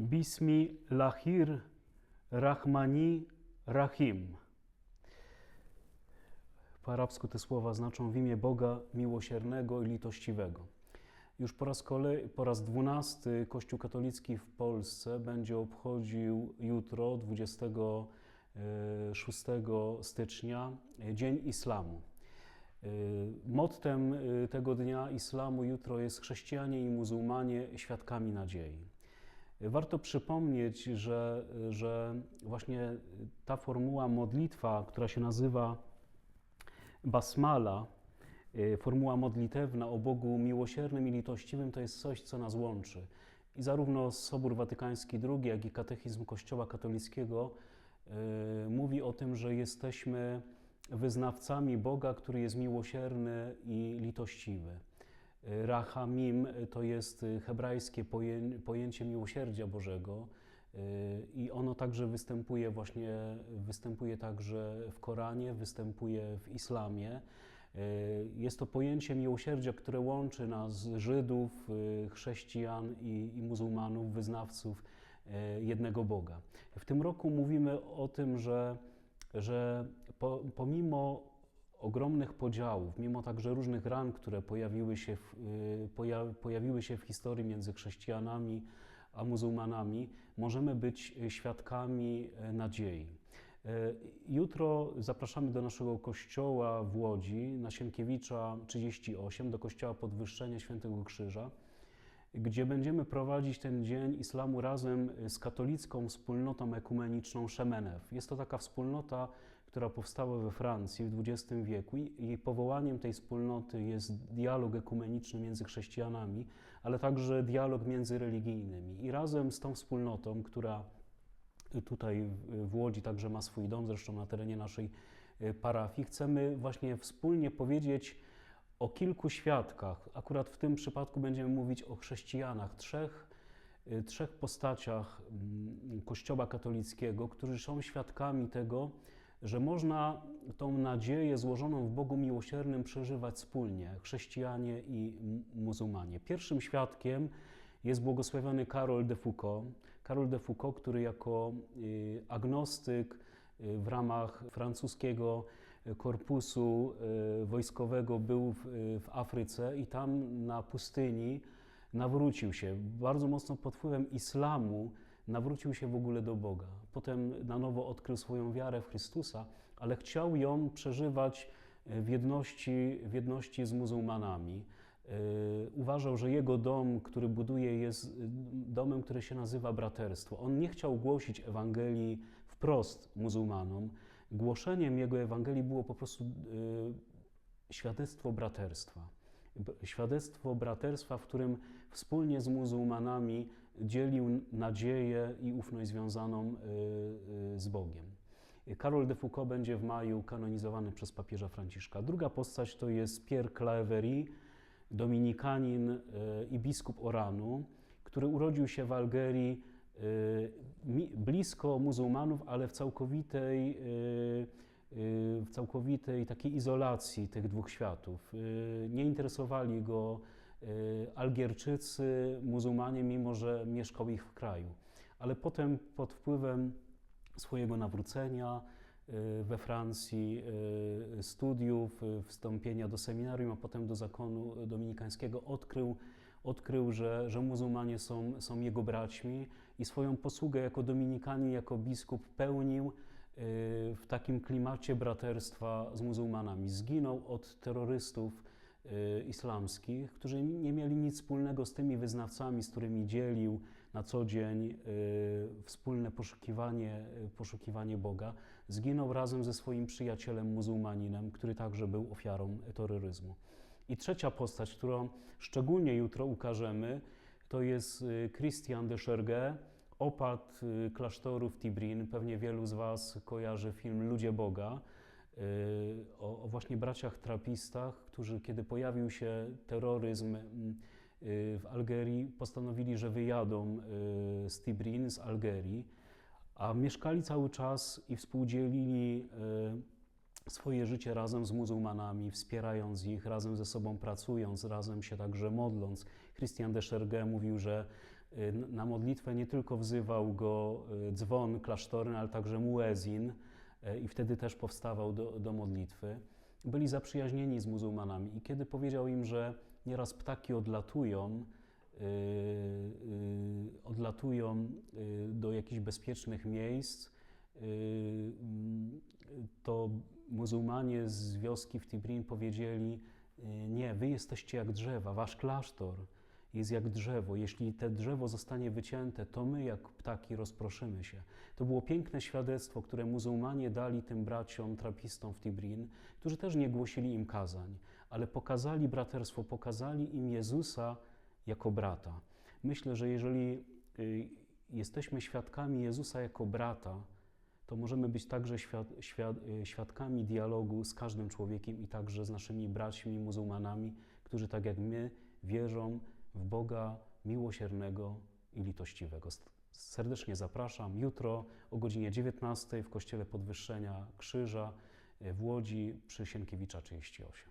Bismi Lahir Rahmani Rahim. Po arabsku te słowa znaczą w imię Boga miłosiernego i litościwego. Już po raz, kolej, po raz dwunasty Kościół katolicki w Polsce będzie obchodził jutro, 26 stycznia, Dzień Islamu. Mottem tego dnia islamu jutro jest chrześcijanie i muzułmanie świadkami nadziei. Warto przypomnieć, że, że właśnie ta formuła modlitwa, która się nazywa basmala, formuła modlitewna o Bogu miłosiernym i litościwym, to jest coś, co nas łączy. I zarówno Sobór Watykański II, jak i katechizm Kościoła katolickiego mówi o tym, że jesteśmy wyznawcami Boga, który jest miłosierny i litościwy. Rahamim to jest hebrajskie pojęcie miłosierdzia Bożego i ono także występuje właśnie, występuje także w Koranie, występuje w islamie. Jest to pojęcie miłosierdzia, które łączy nas, Żydów, chrześcijan i, i muzułmanów, wyznawców jednego Boga. W tym roku mówimy o tym, że, że po, pomimo ogromnych podziałów, mimo także różnych ran, które pojawiły się, w, poja, pojawiły się w historii między chrześcijanami a muzułmanami, możemy być świadkami nadziei. Jutro zapraszamy do naszego kościoła w Łodzi na Sienkiewicza 38, do kościoła Podwyższenia Świętego Krzyża, gdzie będziemy prowadzić ten dzień islamu razem z katolicką wspólnotą ekumeniczną Szemenew. Jest to taka wspólnota, która powstała we Francji w XX wieku i powołaniem tej wspólnoty jest dialog ekumeniczny między chrześcijanami, ale także dialog międzyreligijnymi. I razem z tą wspólnotą, która tutaj w Łodzi także ma swój dom, zresztą na terenie naszej parafii, chcemy właśnie wspólnie powiedzieć o kilku świadkach. Akurat w tym przypadku będziemy mówić o chrześcijanach, trzech, trzech postaciach Kościoła katolickiego, którzy są świadkami tego, że można tą nadzieję złożoną w Bogu miłosiernym przeżywać wspólnie, chrześcijanie i muzułmanie. Pierwszym świadkiem jest błogosławiony Karol de Foucault. Karol de Foucault, który jako agnostyk w ramach francuskiego korpusu wojskowego był w Afryce i tam na pustyni nawrócił się. Bardzo mocno pod wpływem islamu nawrócił się w ogóle do Boga. Potem na nowo odkrył swoją wiarę w Chrystusa, ale chciał ją przeżywać w jedności, w jedności z muzułmanami. Uważał, że jego dom, który buduje, jest domem, który się nazywa braterstwo. On nie chciał głosić Ewangelii wprost muzułmanom. Głoszeniem jego Ewangelii było po prostu świadectwo braterstwa świadectwo braterstwa, w którym wspólnie z muzułmanami dzielił nadzieję i ufność związaną z Bogiem. Karol de Foucault będzie w maju kanonizowany przez papieża Franciszka. Druga postać to jest Pierre Claverie, dominikanin i biskup Oranu, który urodził się w Algerii blisko muzułmanów, ale w całkowitej w całkowitej takiej izolacji tych dwóch światów. Nie interesowali go Algierczycy, muzułmanie, mimo że mieszkał ich w kraju. Ale potem pod wpływem swojego nawrócenia we Francji, studiów, wstąpienia do seminarium, a potem do zakonu dominikańskiego odkrył, odkrył że, że muzułmanie są, są jego braćmi i swoją posługę jako dominikanin, jako biskup pełnił w takim klimacie braterstwa z muzułmanami. Zginął od terrorystów islamskich, którzy nie mieli nic wspólnego z tymi wyznawcami, z którymi dzielił na co dzień wspólne poszukiwanie, poszukiwanie Boga. Zginął razem ze swoim przyjacielem muzułmaninem, który także był ofiarą terroryzmu. I trzecia postać, którą szczególnie jutro ukażemy, to jest Christian de Chergé, opat klasztoru w Tibrin. Pewnie wielu z Was kojarzy film Ludzie Boga o, właśnie braciach trapistach, którzy kiedy pojawił się terroryzm w Algerii, postanowili, że wyjadą z Tibrin, z Algerii, a mieszkali cały czas i współdzielili swoje życie razem z muzułmanami, wspierając ich, razem ze sobą pracując, razem się także modląc. Christian de Chergé mówił, że y, na modlitwę nie tylko wzywał go y, dzwon klasztorny, ale także muezin y, i wtedy też powstawał do, do modlitwy. Byli zaprzyjaźnieni z muzułmanami i kiedy powiedział im, że nieraz ptaki odlatują, y, y, odlatują y, do jakichś bezpiecznych miejsc, y, to muzułmanie z wioski w Tibrin powiedzieli: y, Nie, wy jesteście jak drzewa, wasz klasztor jest jak drzewo. Jeśli te drzewo zostanie wycięte, to my, jak ptaki, rozproszymy się. To było piękne świadectwo, które muzułmanie dali tym braciom trapistom w Tibrin, którzy też nie głosili im kazań, ale pokazali braterstwo, pokazali im Jezusa jako brata. Myślę, że jeżeli y, jesteśmy świadkami Jezusa jako brata, to możemy być także świad, świad, y, świadkami dialogu z każdym człowiekiem i także z naszymi braćmi muzułmanami, którzy tak jak my wierzą w Boga miłosiernego i litościwego. Serdecznie zapraszam jutro o godzinie 19 w Kościele Podwyższenia Krzyża w Łodzi przy Sienkiewicza 38.